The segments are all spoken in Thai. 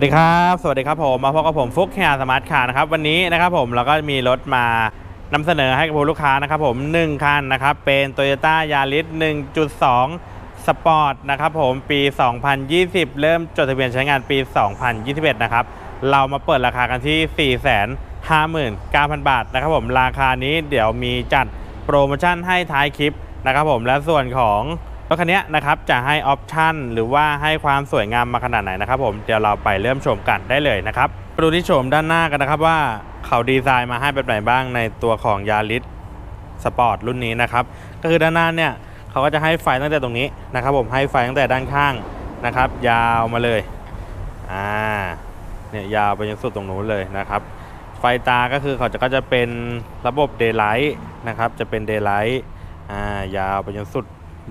วัสดีครับ สวัสดีครับผมมาพบกับผมฟุกแฮร์สมาร์ทคาร์นะครับวันนี้นะครับผมเราก็มีรถมานำเสนอให้กับผู้ลูกค้านะครับผม 1 คันนะครับ เป็น Toyota Yaris 1.2 Sport นะครับผมปี 2020 เริ่มจดทะเบียนใช้งานปี 2021 นะครับ เรามาเปิดราคากันที่ 459,000 บาทนะครับผมราคานี้เดี๋ยวมีจัดโปรโมชั่นให้ท้ายคลิปนะครับผมและส่วนของ รถคันนี้นะครับจะให้ออปชันหรือว่าให้ความสวยงามมาขนาดไหนนะครับผมเดี๋ยวเราไปเริ่มชมกันได้เลยนะครับไปดูที่โฉมด้านหน้ากันนะครับว่าเขาดีไซน์มาให้แบบไหนบ้างในตัวของยาริสสปอร์ตรุ่นนี้นะครับก็คือด้านหน้าเนี่ยเขาก็จะให้ไฟตั้งแต่ตรงนี้นะครับ ผมให้ไฟตั้งแต่ด้านข้างนะครับ ยาวมาเลยอ่าเนี่ยยาวไปจนสุดตรงนู้นเลยนะครับ ไฟตาก็คือเขาจะก็จะเป็นระบบ Daylight นะครับจะเป็น Daylight อ่ายาวไปจนสุด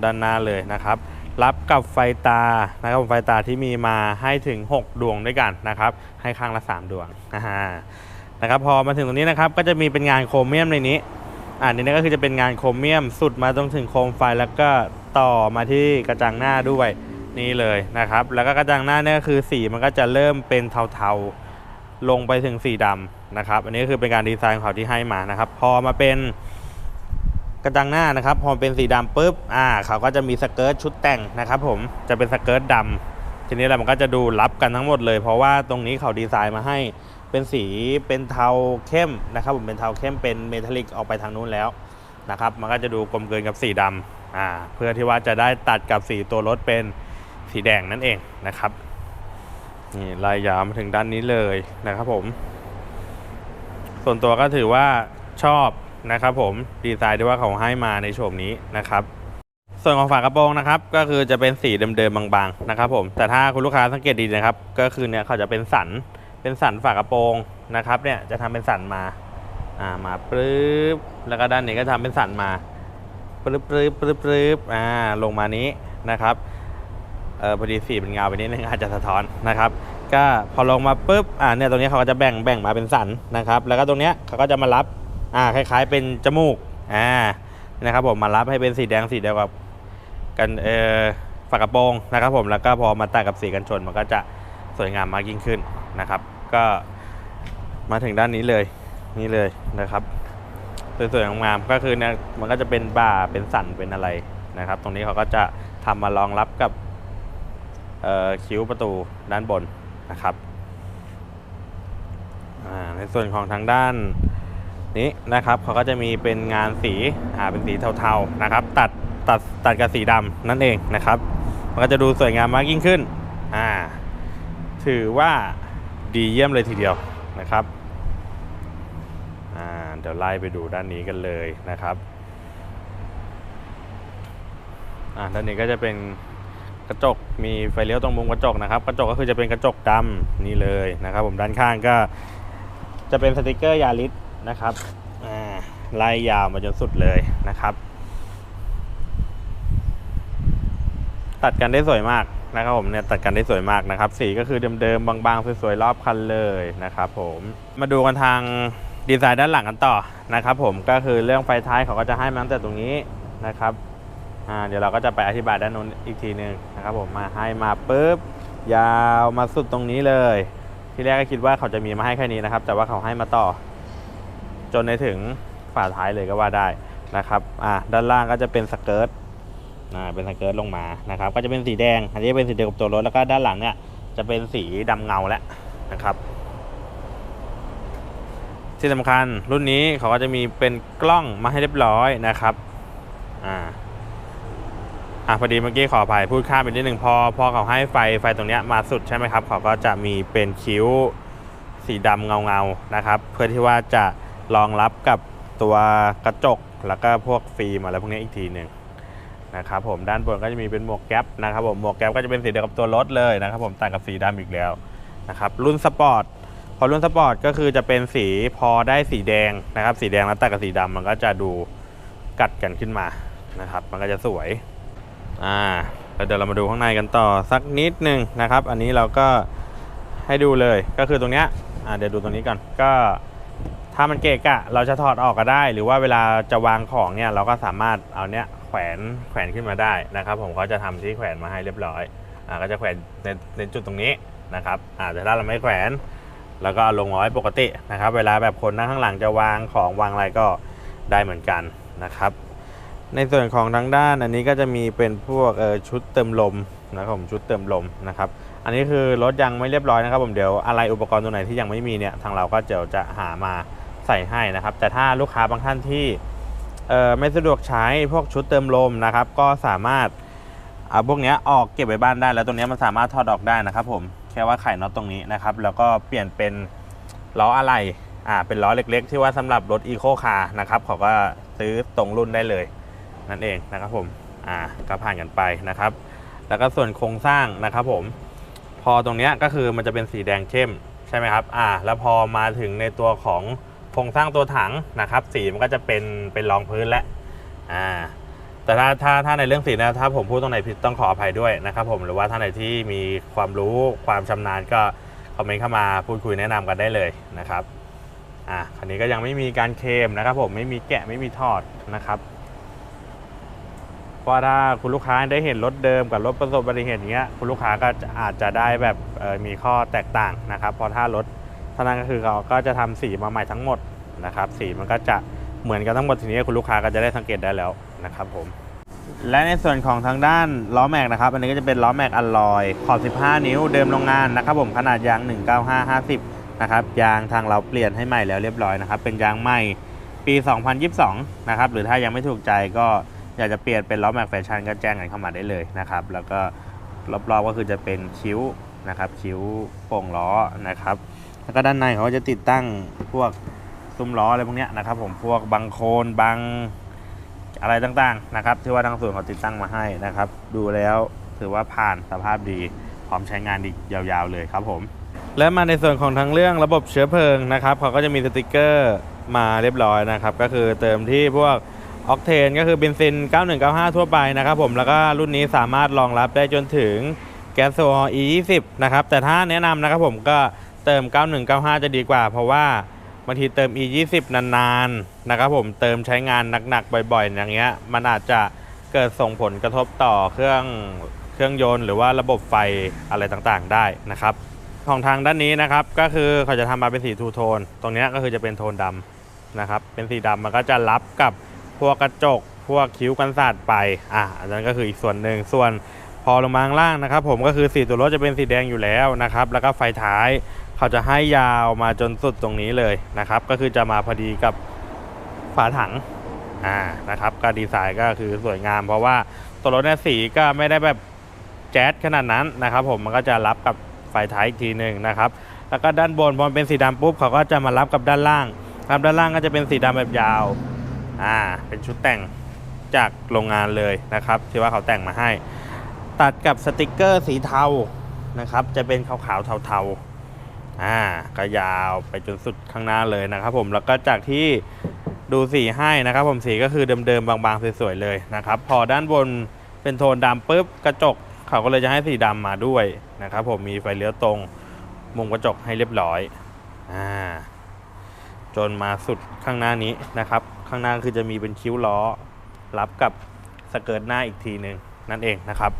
ด้านหน้าเลยนะครับ รับกับไฟตานะครับไฟตาที่มีมาให้ถึง 6 ดวงด้วยกันนะครับ ให้ข้างละ 3 ดวงนะครับพอมาถึงตรงนี้นะครับก็จะมีเป็นงานโครเมียมในนี้อ่านี่ก็คือจะเป็นงานโครเมียมสุดมาตรงถึงโคมไฟแล้วก็ต่อมาที่กระจังหน้าด้วยนี่เลยนะครับ แล้วก็กระจังหน้าเนี่ยก็คือสีมันก็จะเริ่มเป็นเทาๆลงไปถึงสีดำนะครับ อันนี้ก็คือเป็นการดีไซน์ของเขาที่ให้มานะครับ พอมาเป็น ระจังหน้านะครับพอเป็นสีดำปุ๊บอ่าเขาก็จะมีสเกิร์ตชุดแต่งนะครับผมจะเป็นสเกิร์ตดำทีนี้แหละมันก็จะดูรับกันทั้งหมดเลย เพราะว่าตรงนี้เขาดีไซน์มาให้เป็นสีเป็นเทาเข้มนะครับผมเป็นเทาเข้มเป็นเมทัลลิกออกไปทางนู้นแล้วนะครับมันก็จะดูกลมเกลืนกับสีดำอ่าเพื่อที่ว่าจะได้ตัดกับสีตัวรถเป็นสีแดงนั่นเองนะครับนี่ลายยาวมาถึงด้านนี้เลยนะครับผม ส่วนตัวก็ถือว่าชอบ นะครับผมดีไซน์ที่ว่าเขาให้มาในโฉมนี้นะครับ ส่วนของฝากระโปรงนะครับก็คือจะเป็นสีเดิมๆบางๆนะครับผมแต่ถ้าคุณลูกค้าสังเกตดีนะครับ ก็คือเนี่ยเขาจะเป็นสันเป็นสันฝากระโปรงนะครับเนี่ยจะทำเป็นสันมาอ่ามาปรึ๊บแล้วก็ด้านนี้ก็ทำเป็นสันมาปรึ๊บปรึ๊บปรึ๊บปรึ๊บอ่าลงมานี้นะครับเออพอดีสีเป็นเงาไปนิดนึงอาจจะสะท้อนนะครับ ก็พอลงมาปุ๊บอ่าเนี่ยตรงนี้เขาก็จะแบ่งแบ่งมาเป็นสันนะครับ แล้วก็ตรงเนี้ยเขาก็จะมารับ อ่าคล้ายๆเป็นจมูกอ่านะครับผมมารับให้เป็นสีแดงสีเดียวกับกันเออฝากระโปรงนะครับผมแล้วก็พอมาตัดกับสีกันชนมันก็จะสวยงามมากยิ่งขึ้นนะครับ ก็มาถึงด้านนี้เลยนี่เลยนะครับสวยๆงามๆก็คือเนี่ยมันก็จะเป็นบ่าเป็นสันเป็นอะไรนะครับ ตรงนี้เขาก็จะทำมารองรับกับเอ่อคิ้วประตูด้านบนนะครับอ่าในส่วนของทางด้าน นี้นะครับเขาก็จะมีเป็นงานสีอ่าเป็นสีเทาๆนะครับ ตัดตัดตัดกับสีดำนั่นเองนะครับมันก็จะดูสวยงามมากยิ่งขึ้นอ่าถือว่าดีเยี่ยมเลยทีเดียวนะครับอ่าเดี๋ยวไล่ไปดูด้านนี้กันเลยนะครับอ่าด้านนี้ก็จะเป็นกระจกมีไฟเลี้ยวตรงมุมกระจกนะครับ กระจกก็คือจะเป็นกระจกดำนี่เลยนะครับ ผมด้านข้างก็จะเป็นสติกเกอร์ยาริส นะครับอ่าไล่ยาวมาจนสุดเลยนะครับ ตัดกันได้สวยมากนะครับผมเนี่ยตัดกันได้สวยมากนะครับ สีก็คือเดิมๆบางๆสวยๆรอบคันเลยนะครับผมมาดูกันทางดีไซน์ด้านหลังกันต่อนะครับ ผมก็คือเรื่องไฟท้ายเขาก็จะให้มาตั้งแต่ตรงนี้นะครับเดี๋ยวเราก็จะไปอธิบายด้านนู้นอีกทีหนึ่งนะครับ ผมมาให้มาปุ๊บยาวมาสุดตรงนี้เลย ที่แรกก็คิดว่าเขาจะมีมาให้แค่นี้นะครับ แต่ว่าเขาให้มาต่อ จนในถึงฝาท้ายเลยก็ว่าได้นะครับอ่าด้านล่างก็จะเป็นสเกิร์ตอ่าเป็นสเกิร์ตลงมานะครับก็จะเป็นสีแดง อันนี้เป็นสีเดียวกับตัวรถแล้วก็ด้านหลังเนี่ยจะเป็นสีดำเงาแล้วนะครับ ที่สำคัญรุ่นนี้เขาก็จะมีเป็นกล้องมาให้เรียบร้อยนะครับอ่าอะพอดีเมื่อกี้ขออภัยพูดข้ามไปนิดหนึ่งพอพอเขาให้ไฟไฟตรงเนี้ยมาสุดใช่ไหมครับเขาก็จะมีเป็นคิ้วสีดำเงาเงาๆนะครับ เพื่อที่ว่าจะ รองรับกับตัวกระจกแล้วก็พวกฟิล์มอะไรพวกนี้อีกทีหนึ่งนะครับผมด้านบนก็จะมีเป็นหมวกแก๊ปนะครับผมหมวกแก๊ปก็จะเป็นสีเดียวกับตัวรถเลยนะครับผมตัดกับสีดำอีกแล้วนะครับรุ่นสปอร์ตพอรุ่นสปอร์ตก็คือจะเป็นสีพอได้สีแดงนะครับ สีแดงแล้วตัดกับสีดำมันก็จะดูกัดกันขึ้นมานะครับ มันก็จะสวยอ่าแล้วเดี๋ยวเรามาดูข้างในกันต่อสักนิดหนึ่งนะครับ อันนี้เราก็ให้ดูเลยก็คือตรงเนี้ยอ่าเดี๋ยวดูตรงนี้ก่อนก็ ถ้ามันเกะกะ เราจะถอดออกก็ได้ หรือว่าเวลาจะวางของเนี่ยเราก็สามารถเอาเนี้ยแขวนแขวนขึ้นมาได้นะครับ ผมเขาจะทำที่แขวนมาให้เรียบร้อยอ่าก็จะแขวนในในจุดตรงนี้นะครับอ่าจจะถ้าเราไม่แขวนแล้วก็ลงเอาไว้ปกตินะครับ เวลาแบบคนนั่งข้างหลังจะวางของวางอะไรก็ได้เหมือนกันนะครับ ในส่วนของทางด้านอันนี้ก็จะมีเป็นพวกเออชุดเติมลมนะครับผมชุดเติมลมนะครับ อันนี้คือรถยังไม่เรียบร้อยนะครับผมเดี๋ยวอะไรอุปกรณ์ตัวไหนที่ยังไม่มีเนี่ยทางเราก็เดี๋ยวจะหามา ใส่ให้นะครับ แต่ถ้าลูกค้าบางท่านที่ไม่สะดวกใช้พวกชุดเติมลมนะครับ ก็สามารถเอาพวกนี้ออกเก็บไว้บ้านได้แล้วตรงนี้มันสามารถถอดออกได้นะครับ ผมแค่ว่าไขน็อตตรงนี้นะครับ แล้วก็เปลี่ยนเป็นล้ออะไรอ่าเป็นล้อเล็ก ๆ ที่ว่าสำหรับรถอีโคคาร์นะครับเขาก็ซื้อตรงรุ่นได้เลย นั่นเองนะครับผมอ่าก็ผ่านกันไปนะครับ แล้วก็ส่วนโครงสร้างนะครับ ผม พอตรงนี้ก็คือมันจะเป็นสีแดงเข้มใช่ไหมครับอ่าแล้วพอมาถึงในตัวของ ครงสร้างตัวถังนะครับ สีมันก็จะเป็นเป็นรองพื้นแล้วอ่าแต่ถ้าถ้าถ้าในเรื่องสีนะถ้าผมพูดตรงไหนผิดต้องขออภัยด้วยนะครับ ผมหรือว่าท่านไหนที่มีความรู้ความชำนาญก็คอมเมนต์เข้ามาพูดคุยแนะนำกันได้เลยนะครับอ่าคันนี้ก็ยังไม่มีการเคมนะครับ ผมไม่มีแกะไม่มีทอดนะครับเพราะถ้าคุณลูกค้าได้เห็นรถเดิมกับรถประสบอุบัติเหตุอย่างเงี้ยคุณลูกค้าก็อาจจะได้แบบมีข้อแตกต่างนะครับเพราะถ้ารถท่านั้นก็คือเขาก็จะทำสีมาใหม่ทั้งหมด นะครับสีมันก็จะเหมือนกันทั้งหมดทีนี้คุณลูกค้าก็จะได้สังเกตได้แล้วนะครับผมและในส่วนของทางด้านล้อแม็กนะครับ อันนี้ก็จะเป็นล้อแม็กอลลอยขอบ 15 นิ้วเดิมโรงงานนะครับผมขนาดยาง 19550 นะครับยางทางเราเปลี่ยนให้ใหม่แล้วเรียบร้อยนะครับ เป็นยางใหม่ปี 2022 นะครับหรือถ้ายังไม่ถูกใจก็อยากจะเปลี่ยนเป็นล้อแม็กแฟชั่นก็แจ้งกันเข้ามาได้เลยนะครับ แล้วก็รอบๆก็คือจะเป็นคิ้วนะครับคิ้วโป่งล้อนะครับ แล้วก็ด้านในเขาจะติดตั้งพวก ซุ้มล้ออะไรพวกนี้นะครับ ผมพวกบังโคนบังอะไรต่างๆนะครับที่ว่าทางส่วนเขาติดตั้งมาให้นะครับ ดูแล้วถือว่าผ่านสภาพดีพร้อมใช้งานอียาวๆเลยครับผม และมาในส่วนของทางเรื่องระบบเชื้อเพลิงนะครับเขาก็จะมีสติกเกอร์มาเรียบร้อยนะครับ ก็คือเติมที่พวกออกเทนก็คือเบนซิน 9195 ทั่วไปนะครับผมแล้วก็รุ่นนี้สามารถรองรับได้จนถึงแก๊สโซฮอล์ E20 นะครับแต่ถ้าแนะนำนะครับผมก็เติม 9195 จะดีกว่า เพราะว่า บางทีเติม E20 นานๆนะครับผมเติมใช้งานหนักๆบ่อยๆ อย่างเงี้ย มันอาจจะเกิดส่งผลกระทบต่อเครื่องเครื่องยนต์หรือว่าระบบไฟอะไรต่างๆได้นะครับ ของทางด้านนี้นะครับก็คือเขาจะทำมาเป็นสีทูโทน ตรงนี้ก็คือจะเป็นโทนดำนะครับ เป็นสีดำมันก็จะรับกับพวกกระจก พวกคิ้วกันศาสตร์ไปอะอันนั้นก็คืออีกส่วนหนึ่งส่วนพอลงมาข้างล่างนะครับ ผมก็คือสีตัวรถจะเป็นสีแดงอยู่แล้วนะครับ แล้วก็ไฟท้าย เขาจะให้ยาวมาจนสุดตรงนี้เลยนะครับ ก็คือจะมาพอดีกับฝาถังอ่านะครับก็ดีไซน์ก็คือสวยงาม เพราะว่าตัวรถเนี่ยสีก็ไม่ได้แบบแจ๊ดขนาดนั้นนะครับ ผมมันก็จะรับกับไฟท้ายอีกทีหนึ่งนะครับ แล้วก็ด้านบนพอเป็นสีดำปุ๊บเขาก็จะมารับกับด้านล่างครับด้านล่างก็จะเป็นสีดำแบบยาวอ่าเป็นชุดแต่งจากโรงงานเลยนะครับที่ว่าเขาแต่งมาให้ ตัดกับสติกเกอร์สีเทานะครับ จะเป็นขาวๆเทาๆ อ่าก็ยาวไปจนสุดข้างหน้าเลยนะครับผมแล้วก็จากที่ดูสีให้นะครับ ผมสีก็คือเดิมๆบางๆสวยๆเลยนะครับ พอด้านบนเป็นโทนดำปุ๊บกระจก เขาก็เลยจะให้สีดำมาด้วยนะครับ ผมมีไฟเลี้ยวตรงมุมกระจกให้เรียบร้อยอ่าจนมาสุดข้างหน้านี้นะครับ ข้างหน้าคือจะมีเป็นคิ้วล้อ รับกับสเกิร์ตหน้าอีกทีหนึ่งนั่นเองนะครับ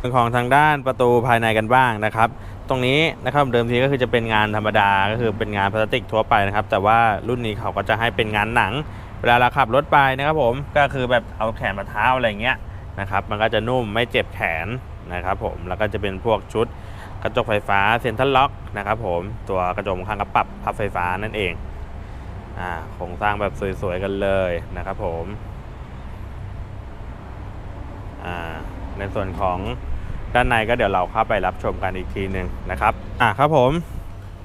ส่วนของทางด้านประตูภายในกันบ้างนะครับ ตรงนี้นะครับเดิมทีก็คือจะเป็นงานธรรมดาก็คือเป็นงานพลาสติกทั่วไปนะครับ แต่ว่ารุ่นนี้เขาก็จะให้เป็นงานหนัง เวลาเราขับรถไปนะครับผมก็คือแบบเอาแขนมาเท้าอะไรเงี้ยนะครับ มันก็จะนุ่มไม่เจ็บแขนนะครับผมแล้วก็จะเป็นพวกชุดกระจกไฟฟ้าเซ็นทรัลล็อกนะครับผมตัวกระจกข้างกระปรับพับไฟฟ้านั่นเองอ่าโครงสร้างแบบสวยๆกันเลยนะครับผมอ่าในส่วนของ ด้านในก็เดี๋ยวเราเข้าไปรับชมกันอีกทีหนึ่งนะครับอ่าครับผม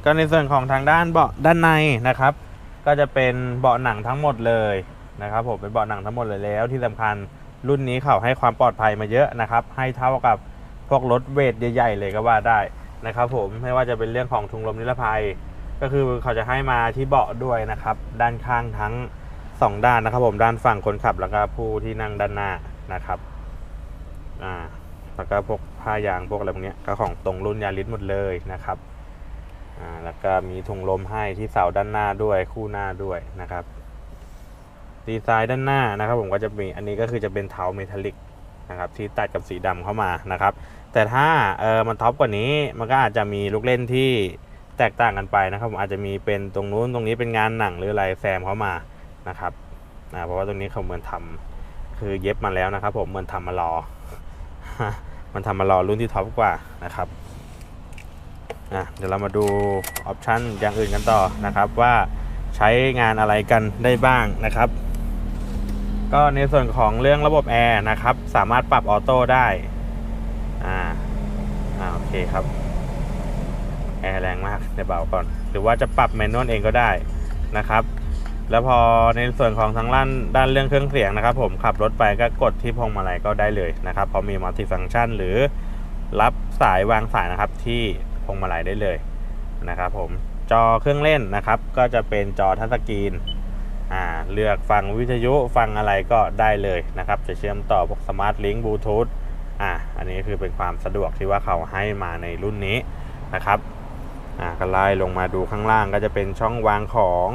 ก็ในส่วนของทางด้านเบาะด้านในนะครับ ก็จะเป็นเบาะหนังทั้งหมดเลยนะครับผมเป็นเบาะหนังทั้งหมดเลยแล้ว ที่สำคัญรุ่นนี้เขาให้ความปลอดภัยมาเยอะนะครับ ให้เท่ากับพวกรถเวทใหญ่ๆเลยก็ว่าได้นะครับ ผมไม่ว่าจะเป็นเรื่องของถุงลมนิรภัย ก็คือเขาจะให้มาที่เบาะด้วยนะครับ ด้านข้างทั้งสองด้านนะครับ ผมด้านฝั่งคนขับแล้วก็ผู้ที่นั่งด้านหน้านะครับ ก็พวกผ้ายางพวกอะไรพวกนี้ก็ของตรงรุ่นยาริสหมดเลยนะครับอ่าแล้วก็มีถุงลมให้ที่เสาด้านหน้าด้วยคู่หน้าด้วยนะครับ ดีไซน์ด้านหน้านะครับ ผมก็จะมีอันนี้ก็คือจะเป็นเทาเมทัลลิกนะครับที่ตัดกับสีดำเข้ามานะครับ แต่ถ้าเออมันท็อปกว่านี้มันก็อาจจะมีลูกเล่นที่แตกต่างกันไปนะครับผมอาจจะมีเป็นตรงนู้นตรงนี้เป็นงานหนังหรืออะไรแซมเข้ามานะครับอ่าเพราะว่าตรงนี้เขาเหมือนทำคือเย็บมาแล้วนะครับ ผมเหมือนทำมารอ มันทำมารอรุ่นที่ท็อปกว่านะครับอะเดี๋ยวเรามาดูออปชันอย่างอื่นกันต่อนะครับว่าใช้งานอะไรกันได้บ้างนะครับ ก็ในส่วนของเรื่องระบบแอร์นะครับ สามารถปรับออโต้ได้อ่าอ่าโอเคครับแอร์แรงมากเดี๋ยวเบาก่อน หรือว่าจะปรับแมนนวลเองก็ได้นะครับ แล้วพอในส่วนของทางด้านด้านเรื่องเครื่องเสียงนะครับ ผมขับรถไปก็กดที่พวงมาลัยก็ได้เลยนะครับพราะมีมัลติฟังชันหรือรับสายวางสายนะครับที่พวงมาลัยได้เลยนะครับ ผมจอเครื่องเล่นนะครับ ก็จะเป็นจอทัชสกรีนอ่าเลือกฟังวิทยุฟังอะไรก็ได้เลยนะครับ จะเชื่อมต่อพวกสมาร์ทลิงก์บลูทูธอ่าอันนี้คือเป็นความสะดวกที่ว่าเขาให้มาในรุ่นนี้นะครับอ่าก็ไล่ลงมาดูข้างล่างก็จะเป็นช่องวางของ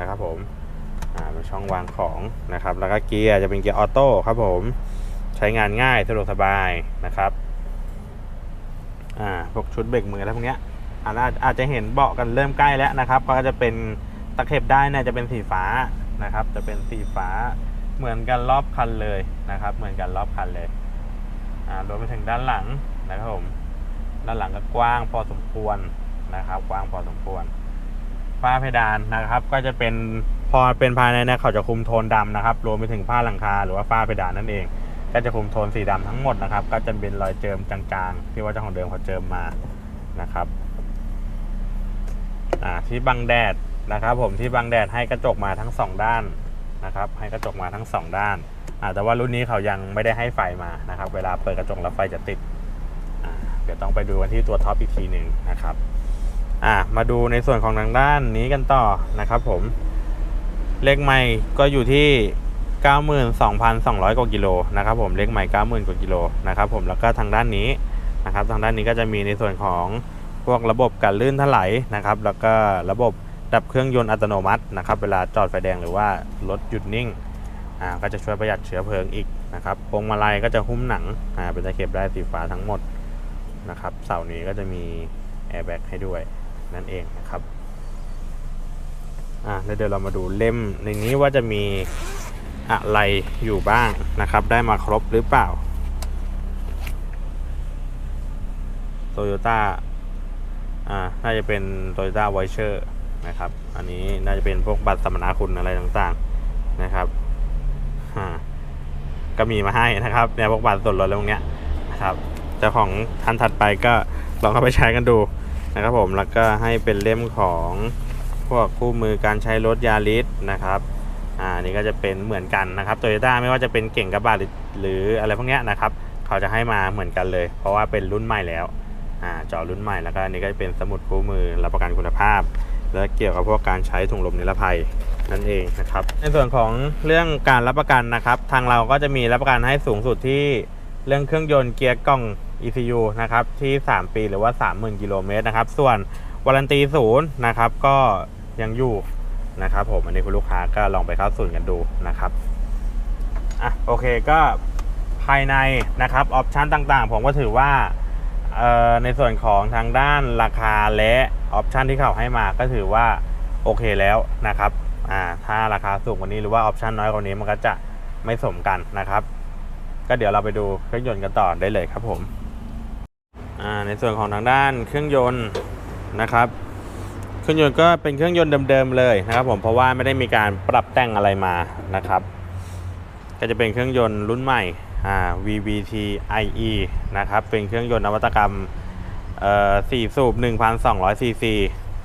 นะครับผม เป็นช่องวางของนะครับ แล้วก็เกียร์จะเป็นเกียร์ออโต้ครับผมใช้งานง่ายสะดวกสบายนะครับอ่าพวกชุดเบรกมืออะไรพวกเนี้ยอาจอาจอาจจะเห็นเบาะกันเริ่มใกล้แล้วนะครับ ก็จะเป็นตะเข็บได้เนี่ยจะเป็นสีฟ้านะครับ จะเป็นสีฟ้าเหมือนกันรอบคันเลยนะครับ เหมือนกันรอบคันเลยอ่ารวมไปถึงด้านหลังนะครับผมด้านหลังก็กว้างพอสมควรนะครับ กว้างพอสมควรฝ้าเพดานนะครับ ก็จะเป็น พอเป็นภายในเนี่ยเขาจะคุมโทนดำนะครับรวมไปถึงผ้าหลังคาหรือว่าฝ้าเพดานนั่นเอง ก็จะคุมโทนสีดำทั้งหมดนะครับ ก็จะเป็นรอยเจิมจางๆ ที่ว่าเจ้าของเดิมเขาเจิมมานะครับอ่าที่บังแดดนะครับผมที่บังแดดให้กระจกมาทั้งสองด้านนะครับ ให้กระจกมาทั้งสองด้านอ่าแต่ว่ารุ่นนี้เขายังไม่ได้ให้ไฟมานะครับ เวลาเปิดกระจกแล้วไฟจะติดอ่าเดี๋ยวต้องไปดูกันที่ตัวท็อปอีกทีหนึ่งนะครับอ่ามาดูในส่วนของทางด้านนี้กันต่อนะครับผม เลขไม่ก็อยู่ที่ 92,200 กว่ากิโลนะครับผมเลขไม่ 90,000 กว่ากิโลนะครับผมแล้วก็ทางด้านนี้นะครับทางด้านนี้ก็จะมีในส่วนของพวกระบบการลื่นถลายนะครับ แล้วก็ระบบดับเครื่องยนต์อัตโนมัตินะครับ เวลาจอดไฟแดงหรือว่ารถหยุดนิ่งอ่าก็จะช่วยประหยัดเชื้อเพลิงอีกนะครับพวงมาลัยก็จะหุ้มหนังอ่าเป็นตะเข็บได้สีฟ้าทั้งหมดนะครับเสานี้ก็จะมีแอร์แบ็กให้ด้วยนั่นเองนะครับ อะเดี๋ยวเรามาดูเล่มในนี้ว่าจะมีอะไรอยู่บ้างนะครับ ได้มาครบหรือเปล่า โตโยต้า อ่า น่าจะเป็นโตโยต้าไวเชอร์นะครับ อันนี้น่าจะเป็นพวกบัตรสมนาคุณอะไรต่างๆนะครับ อ่า ก็มีมาให้นะครับเนี่ยพวกบัตรส่วนลดอะไรพวกเนี้ยนะครับเจ้าของท่านถัดไปก็ลองเข้าไปใช้กันดูนะครับผม แล้วก็ให้เป็นเล่มของ วกคู่มือการใช้รถยาริสนะครับอ่านี่ก็จะเป็นเหมือนกันนะครับโตโยต้าไม่ว่าจะเป็นเก่งกระบะหรือหรืออะไรพวกนี้นะครับ เขาจะให้มาเหมือนกันเลย เพราะว่าเป็นรุ่นใหม่แล้วอ่าจอรุ่นใหม่แล้วก็อันนี้ก็จะเป็นสมุดคู่มือรับประกันคุณภาพ และเกี่ยวกับพวกการใช้ถุงลมนิรภัยนั่นเองนะครับในส่วนของเรื่องการรับประกันนะครับ ทางเราก็จะมีรับประกันให้สูงสุดที่เรื่องเครื่องยนต์เกียร์กล่อง ECU นะครับที่ 3 ปีหรือว่า 30,000 กิโลเมตรนะครับ ส่วนวารันตีศูนย์นะครับก็ ยังอยู่นะครับผมอันนี้คุณลูกค้าก็ลองไปเข้าศูนย์กันดูนะครับอะโอเคก็ภายในนะครับออปชันต่างๆ ผมก็ถือว่าในส่วนของทางด้านราคาและออปชันที่เขาให้มาก็ถือว่าโอเคแล้วนะครับอ่าถ้าราคาสูงกว่านี้หรือว่าออปชันน้อยกว่านี้มันก็จะไม่สมกันนะครับ ก็เดี๋ยวเราไปดูเครื่องยนต์กันต่อได้เลยครับผมอ่าในส่วนของทางด้านเครื่องยนต์นะครับ เครื่องยนต์ก็เป็นเครื่องยนต์เดิมๆเลยนะครับผมเพราะว่าไม่ได้มีการปรับแต่งอะไรมานะครับ ก็จะเป็นเครื่องยนต์รุ่นใหม่อ่า VVT IE นะครับ เป็นเครื่องยนต์นวัตกรรมเอ่อ4สูบ1,200ซีซี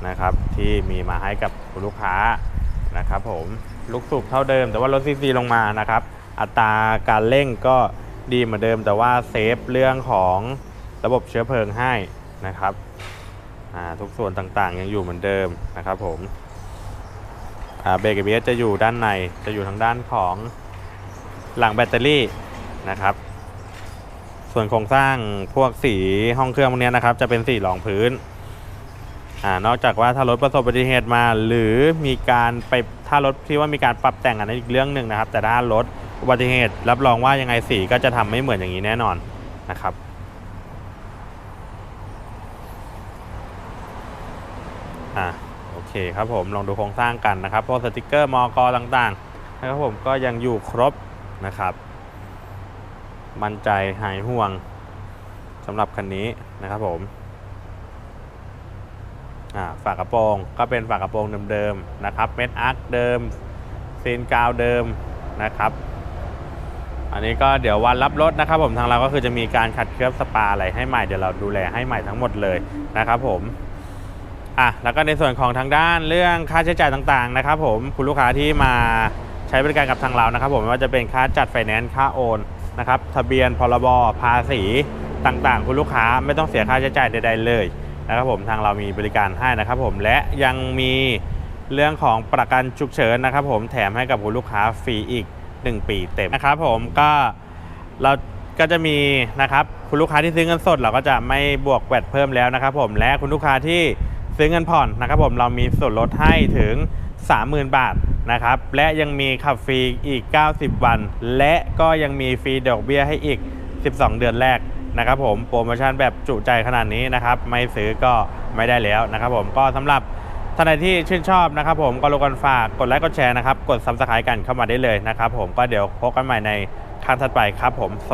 นะครับที่มีมาให้กับลูกค้านะครับผมลูกสูบเท่าเดิม แต่ว่าลดซีซีลงมานะครับ อัตราการเร่งก็ดีเหมือนเดิม แต่ว่าเซฟเรื่องของระบบเชื้อเพลิงให้นะครับ ทุกส่วนต่างๆ ยังอยู่เหมือนเดิมนะครับผมเบรกเอเบสจะอยู่ด้านในจะอยู่ทางด้านของหลังแบตเตอรี่นะครับ ส่วนโครงสร้างพวกสีห้องเครื่องพวกนี้นะครับ จะเป็นสีรองพื้นอนอกจากว่าถ้ารถประสบอุบัติเหตุมา หรือมีการไปถ้ารถที่ว่ามีการปรับแต่งอันนั้นอีกเรื่องหนึ่งนะครับ แต่ถ้ารถอุบัติเหตุรับรองว่ายังไงสีก็จะทำไม่เหมือนอย่างนี้แน่นอนนะครับ อะโอ เคครับผมลองดูโครงสร้างกันนะครับพวกสติกเกอร์มอกอต่างๆนะครับผมก็ยังอยู่ครบนะครับ มั่นใจหายห่วงสำหรับคันนี้นะครับผมฝากระโปรงก็เป็นฝากระโปรงเดิมๆนะครับเม็ดอาร์คเดิมซีนกาวเดิมนะครับ อันนี้ก็เดี๋ยววันรับรถนะครับ ผมทางเราก็คือจะมีการขัดเคลือบสปาอะไรให้ใหม่เดี๋ยวเราดูแลให้ใหม่ทั้งหมดเลยนะครับผม อะแล้วก็ในส่วนของทางด้านเรื่องค่าใช้จ่ายต่างๆนะครับผมคุณลูกค้าที่มาใช้บริการกับทางเรานะครับผมไม่ว่าจะเป็นค่าจัดไฟแนนซ์ค่าโอนนะครับทะเบียนพรบภาษีต่างๆ คุณลูกค้าไม่ต้องเสียค่าใช้จ่ายใดๆเลยนะครับผมทางเรามีบริการให้นะครับผมและยังมีเรื่องของประกันฉุกเฉินนะครับผมแถมให้กับคุณลูกค้าฟรีอีก 1 ปีเต็มนะครับผมก็เราก็จะมีนะครับคุณลูกค้าที่ซื้อเงินสด เราก็จะไม่บวกแวดเพิ่มแล้วนะครับผมและคุณลูกค้าที่ ซื้อเงินผ่อนนะครับผมเรามีส่วนลดให้ถึง 30,000 บาทนะครับและยังมีขับฟรีอีก 90 วัน และก็ยังมีฟรีดอกเบี้ยให้อีก 12 เดือนแรกนะครับผมโปรโมชั่นแบบจุใจขนาดนี้นะครับไม่ซื้อก็ไม่ได้แล้วนะครับผมก็สำหรับท่านใดที่ชื่นชอบนะครับผมก็รบกวนฝากกดไลค์กดแชร์นะครับกดซับสไครต์กันเข้ามาได้เลยนะครับผมก็เดี๋ยวพบกันใหม่ในครั้งถัดไปครับผมสวัสดี